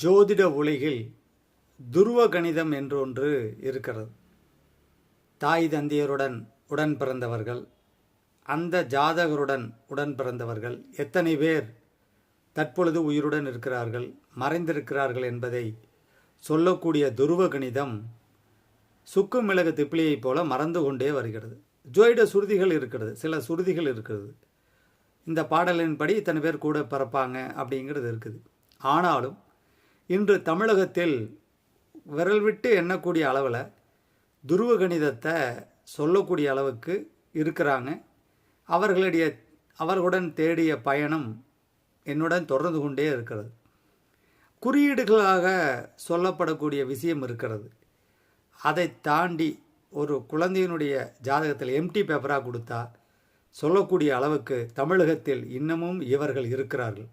ஜோதிட உலகில் துருவ கணிதம் என்றொன்று இருக்கிறது. தாய் தந்தையருடன் உடன் பிறந்தவர்கள் அந்த ஜாதகருடன் உடன் பிறந்தவர்கள் எத்தனை பேர் தற்பொழுது உயிருடன் இருக்கிறார்கள் மறைந்திருக்கிறார்கள் என்பதை சொல்லக்கூடிய துருவ கணிதம் சுக்கு மிளகு திப்பிலியைப் போல மறந்து கொண்டே வருகிறது. ஜோதிட சுருதிகள் இருக்கிறது சில சுருதிகள் இருக்கிறது. இந்த பாடலின்படி இத்தனை பேர் கூட பிறப்பாங்க அப்படிங்கிறது இருக்குது. ஆனாலும் இன்று தமிழகத்தில் விரல் விட்டு எண்ணக்கூடிய அளவில் துருவ கணிதத்தை சொல்லக்கூடிய அளவுக்கு இருக்கிறாங்க. அவர்களுடைய அவர்களுடன் தேடிய பயணம் என்னுடன் தொடர்ந்து கொண்டே இருக்கிறது. குறியீடுகளாக சொல்லப்படக்கூடிய விஷயம் இருக்கிறது. அதை தாண்டி ஒரு குழந்தையினுடைய ஜாதகத்தில் எம்டி பேப்பராக கொடுத்தா சொல்லக்கூடிய அளவுக்கு தமிழகத்தில் இன்னமும் இவர்கள் இருக்கிறார்கள்.